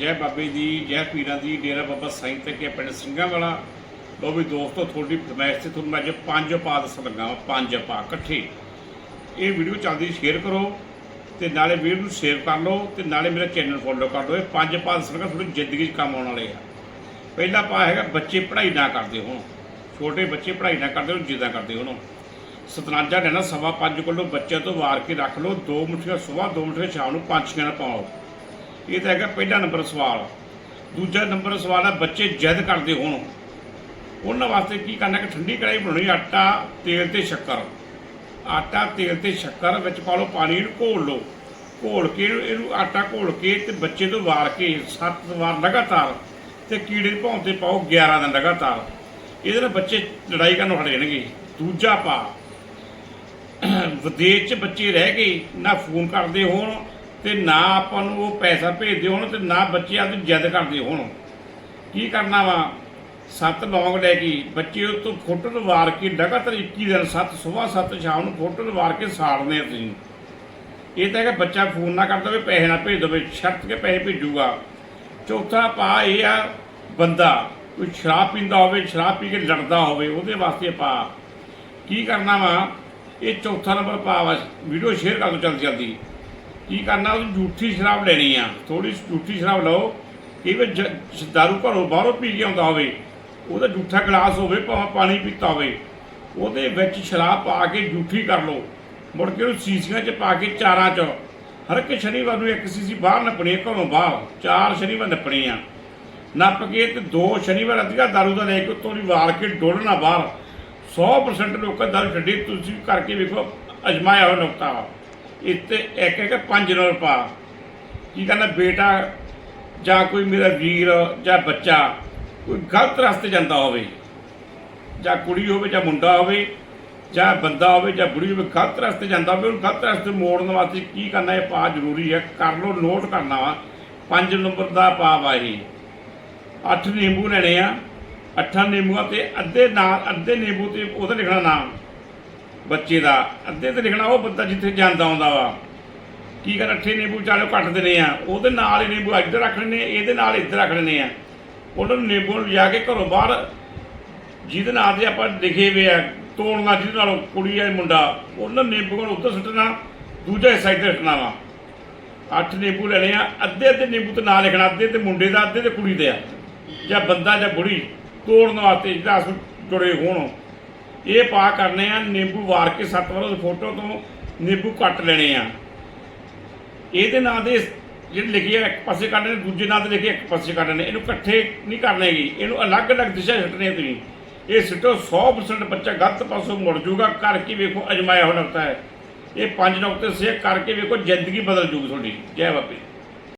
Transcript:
ਜੈ ਬਾਬੇ ਦੀ ਜੈ ਪੀਰਾਂ ਦੀ ਡੇਰਾ ਬਾਬਾ ਸਾਈਂ ਤੇ ਕੇ ਪਿੰਡ ਸਿੰਘਾਂ ਵਾਲਾ। ਲੋ ਵੀ ਦੋਸਤੋ ਤੁਹਾਡੀ ਫਰਮਾਇਸ਼ ਤੇ ਤੁਹਾਨੂੰ ਮੈਂ ਅੱਜ ਪੰਜ ਪਾ ਦੱਸਣ ਲੱਗਾ ਵਾਂ, ਪੰਜ ਪਾ ਇਕੱਠੇ। ਇਹ ਵੀਡੀਓ ਚੱਲਦੀ ਸ਼ੇਅਰ ਕਰੋ ਤੇ ਨਾਲੇ ਵੀਡੀਓ ਨੂੰ ਸ਼ੇਅਰ ਕਰ ਲਓ ਤੇ ਨਾਲੇ ਮੇਰਾ ਚੈਨਲ ਫੋਲੋ ਕਰ ਲਓ। ਇਹ ਪੰਜ ਪਾ ਦੱਸਣ ਲੱਗਾ ਤੁਹਾਡੀ ਜ਼ਿੰਦਗੀ 'ਚ ਕੰਮ ਆਉਣ ਵਾਲੇ ਆ। ਪਹਿਲਾ ਪਾ ਹੈਗਾ ਬੱਚੇ ਪੜ੍ਹਾਈ ਨਾ ਕਰਦੇ ਹੋਣ। ਛੋਟੇ ਬੱਚੇ ਪੜ੍ਹਾਈ ਨਾ ਕਰਦੇ ਹੋਣ ਜਿੱਦਾਂ ਕਰਦੇ ਹੋਣ। ਸਤਨਾਜਾ ਲੈਣਾ ਸਵਾ ਪੰਜ ਕਿਲੋ ਬੱਚਿਆਂ ਤੋਂ ਵਾਰ ਕੇ ਰੱਖ ਲਓ। ਦੋ ਮੁੱਠੀਆਂ ਸਵੇਰ ਦੋ ਮੁੱਠੀਆਂ ਸ਼ਾਮ ਨੂੰ ਪੰਜ ਪੰਛੀਆਂ ਨਾਲ ਪਾਓ। ਇਹ ਤਾਂ ਹੈਗਾ ਪਹਿਲਾ ਨੰਬਰ ਸਵਾਲ। ਦੂਜਾ ਨੰਬਰ ਸਵਾਲ ਹੈ, ਬੱਚੇ ਜਿੱਦ ਕਰਦੇ ਹੋਣ। ਉਹਨਾਂ ਵਾਸਤੇ ਕੀ ਕਰਨਾ ਕਿ ਠੰਡੀ ਕੜਾਈ ਬਣਾਉਣੀ ਆਟਾ, ਤੇਲ ਤੇ ਸ਼ੱਕਰ। ਆਟਾ, ਤੇਲ ਤੇ ਸ਼ੱਕਰ ਵਿੱਚ ਪਾ ਲਓ, ਪਾਣੀ ਨੂੰ ਘੋਲ ਲਓ। ਘੋਲ ਕੇ ਇਹਨੂੰ- ਆਟਾ ਘੋਲ ਕੇ ਤੇ ਬੱਚੇ ਤੋਂ ਵਾਰ ਕੇ ਸੱਤ ਵਾਰ ਲਗਾਤਾਰ ਤੇ ਕੀੜੇ ਦੀ ਭੌਂ ਤੇ ਪਾਓ 11 ਦਿਨ ਲਗਾਤਾਰ। ਇਹਦੇ ਨਾਲ ਬੱਚੇ ਲੜਾਈ ਕਰਨ ਹਟ ਜਾਣਗੇ ਦੂਜਾ ਪਾ ਵਿਦੇਸ਼ 'ਚ ਬੱਚੇ ਰਹਿ ਗਏ, ਨਾ ਫੋਨ ਕਰਦੇ ਹੋਣ ਤੇ ਨਾ ਆਪਾਂ ਨੂੰ ਉਹ ਪੈਸਾ ਭੇਜਦੇ ਹੋਣ ਤੇ ਨਾ ਬੱਚੇ ਆਪਦੀ ਜਿੱਦ ਕਰਦੇ ਹੋਣ। ਕੀ ਕਰਨਾ ਵਾ? ਸੱਤ ਲੌਂਗ ਲੈ ਕੇ ਬੱਚੇ ਉਹ ਤੋਂ ਫੋਟੋ ਤੋਂ ਵਾਰ ਕੇ ਲਗਾਤਾਰ 21 ਦਿਨ ਸੱਤ ਸਵੇਰ ਸੱਤ, ਸ਼ਾਮ ਨੂੰ ਫੋਟੋ ਤੋਂ ਕੇ ਸਾੜਨੇ ਤੁਸੀਂ। ਇਹ ਤਾਂ ਹੈ ਕਿ ਬੱਚਾ ਫੋਨ ਨਾ ਕਰਦਾ ਵੀ ਪੈਸੇ ਨਾ ਭੇਜ ਦੇਵੇ, ਸ਼ਰਤ ਕੇ ਪੈਸੇ ਭੇਜੂਗਾ। ਚੌਥਾ ਪਾ ਇਹ ਆ ਬੰਦਾ, ਕੋਈ ਸ਼ਰਾਬ ਪੀਂਦਾ ਹੋਵੇ, ਸ਼ਰਾਬ ਪੀ ਕੇ ਲੜਦਾ ਹੋਵੇ, ਉਹਦੇ ਵਾਸਤੇ ਪਾ ਕੀ ਕਰਨਾ ਵਾ? ਇਹ ਚੌਥਾ ਨੰਬਰ ਪਾ ਵਾ, ਵੀਡੀਓ ਸ਼ੇਅਰ ਕਰ ਦੋ ਜਲਦੀ ਜਲਦੀ ਕੀ ਕਰਨਾ? ਉਹ ਝੂਠੀ ਸ਼ਰਾਬ ਲੈਣੀ ਆ। ਥੋੜੀ ਝੂਠੀ ਸ਼ਰਾਬ ਲਓ। ਕਿ ਵੀ ਜ- ਦਾਰੂ ਘਰੋਂ ਬਾਹਰੋਂ ਪੀ ਕੇ ਆਉਂਦਾ ਹੋਵੇ। ਉਹਦਾ ਝੂਠਾ ਗਲਾਸ ਹੋਵੇ, ਭਾਵੇਂ ਪਾਣੀ ਪੀਤਾ ਹੋਵੇ। ਉਹਦੇ ਵਿੱਚ ਸ਼ਰਾਬ ਪਾ ਕੇ ਝੂਠੀ ਕਰ ਲਓ। ਮੁੜ ਕੇ ਉਹ ਸੀਸੀਆਂ 'ਚ ਪਾ ਕੇ ਚਾਰਾਂ 'ਚ। ਹਰ ਇੱਕ ਸ਼ਨੀਵਾਰ ਨੂੰ ਇੱਕ ਸੀਸੀ ਬਾਹਰ ਨੱਪਣੀ ਘਰੋਂ ਬਾਹਰ। ਚਾਰ ਸ਼ਨੀਵਾਰ ਨੱਪਣੀ ਆ। ਨੱਪ ਕੇ ਤੇ ਦੋ ਸ਼ਨੀਵਾਰ ਅਧਿਕਾ ਦਾਰੂ ਦਾ ਲੈ ਕੇ ਉੱਤੋਂ ਦੀ ਵਾਰ ਕੇ ਡੋਲਣਾ ਬਾਹਰ। 100% ਲੋਕਾਂ ਦਾਰੂ ਛੱਡੀ। ਤੁਸੀਂ ਕਰਕੇ ਵੇਖੋ, ਅਜਮਾਇਆ ਹੋਇਆ ਨੁਕਤਾ ਵਾ। ਇੱਥੇ ਇੱਕ ਇੱਕ ਪੰਜ ਨੰਬਰ ਪਾ। ਕੀ ਕਹਿੰਦਾ, ਬੇਟਾ ਜਾਂ ਕੋਈ ਮੇਰਾ ਵੀਰ ਜਾਂ ਬੱਚਾ ਕੋਈ ਗਲਤ ਰਸਤੇ ਜਾਂਦਾ ਹੋਵੇ, ਜਾਂ ਕੁੜੀ ਹੋਵੇ ਜਾਂ ਮੁੰਡਾ ਹੋਵੇ, ਜਾਂ ਬੰਦਾ ਹੋਵੇ ਜਾਂ ਬੁੜੀ ਹੋਵੇ, ਗਲਤ ਰਸਤੇ ਜਾਂਦਾ ਹੋਵੇ, ਉਹਨੂੰ ਗਲਤ ਰਸਤੇ ਮੋੜਨ ਵਾਸਤੇ ਕੀ ਕਰਨਾ, ਇਹ ਪਾ ਜ਼ਰੂਰੀ ਹੈ। ਕਰ ਲਓ, ਨੋਟ ਕਰਨਾ ਵਾ। ਪੰਜ ਨੰਬਰ ਦਾ ਪਾ ਵਾ ਇਹ। ਅੱਠ ਨਿੰਬੂ ਲੈਣੇ ਆ। ਅੱਠਾਂ ਨਿੰਬੂਆਂ ਤੇ ਅੱਧੇ ਨਾਲ, ਅੱਧੇ ਨਿੰਬੂ ਤੇ ਉਹਦਾ ਲਿਖਣਾ ਨਾਮ। ਬੱਚੇ ਦਾ, ਅੱਧੇ ਤੇ ਲਿਖਣਾ, ਉਹ ਬੰਦਾ ਜਿੱਥੇ ਜਾਂਦਾ ਆਉਂਦਾ ਵਾ। ਕੀ ਕਰ ਅੱਠੇ ਨਿੰਬੂ ਚਾਲੋ ਕੱਟ ਦੇਣੇ ਆ। ਉਹਦੇ ਨਾਲ ਹੀ ਨਿੰਬੂ ਇੱਧਰ ਰੱਖ ਲੈਣੇ ਇਹਦੇ ਨਾਲ ਇੱਧਰ ਰੱਖ ਲੈਣੇ ਆ। ਉਹਨਾਂ ਨੂੰ ਨਿੰਬੂ ਨੂੰ ਲਿਜਾ ਕੇ ਘਰੋਂ ਬਾਹਰ, ਜਿਹਦੇ ਨਾਲ ਤੇ ਆਪਾਂ ਲਿਖੇ ਹੋਏ ਆ, ਤੋੜਨਾ ਜਿਹਦੇ ਨਾਲ ਕੁੜੀ ਆ ਮੁੰਡਾ, ਉਹਨਾਂ ਨਿੰਬੂ ਨੂੰ ਉੱਧਰ ਸੁੱਟਣਾ, ਦੂਜਾ ਹਿੱਸਾ ਇੱਧਰ ਰੱਖਣਾ ਵਾ। ਅੱਠ ਨਿੰਬੂ ਲੈਣੇ ਆ, ਅੱਧੇ ਅੱਧੇ ਨਿੰਬੂ ਤੇ ਨਾਂ ਲਿਖਣਾ, ਅੱਧੇ ਤੇ ਮੁੰਡੇ ਦਾ, ਅੱਧੇ ਤੇ ਕੁੜੀ ਦੇ ਆ। ਜਾਂ ਬੰਦਾ ਜਾਂ ਬੁੜੀ ਤੋੜਨ ਵਾਸਤੇ ਜਿਹੜਾ ਅਸ ਜੁੜੇ ਹੋਣ। ਇਹ ਪਾ ਕਰਨੇ ਆ, ਨਿੰਬੂ ਵਾਰ ਕੇ ਸੱਤ ਵਾਰ ਫੋਟੋ ਤੋਂ ਨਿੰਬੂ ਕੱਟ ਲੈਣੇ ਆ। ਇਹਦੇ ਨਾਂ ਦੇ ਜਿਹੜੇ ਲਿਖੇ ਆ, ਇੱਕ ਪਾਸੇ ਕੱਢਣੇ ਦੂਜੇ ਨਾਂ ਤੇ ਲਿਖੇ ਇੱਕ ਪਾਸੇ ਕੱਢਣੇ ਇਹਨੂੰ ਇਕੱਠੇ ਨਹੀਂ ਕਰਨੇਗੀ ਇਹਨੂੰ ਅਲੱਗ-ਅਲੱਗ ਦਿਸ਼ਾ ਛੱਡਣੇ ਤੁਸੀਂ। ਇਹ ਸਿੱਟੋ 100% ਬੱਚਾ ਗਲਤ ਪਾਸੋਂ ਮੁੜ ਜਾਊਗਾ। ਕਰਕੇ ਵੇਖੋ ਅਜਮਾਇਆ ਹੋਇਆ ਨੁਕਤਾ ਹੈ। ਇਹ ਪੰਜ ਨੁਕਤੇ ਸੇ ਕਰਕੇ ਵੇਖੋ ਜ਼ਿੰਦਗੀ ਬਦਲ ਜੂਗੀ ਤੁਹਾਡੀ। ਜੈ ਬਾਬੇ।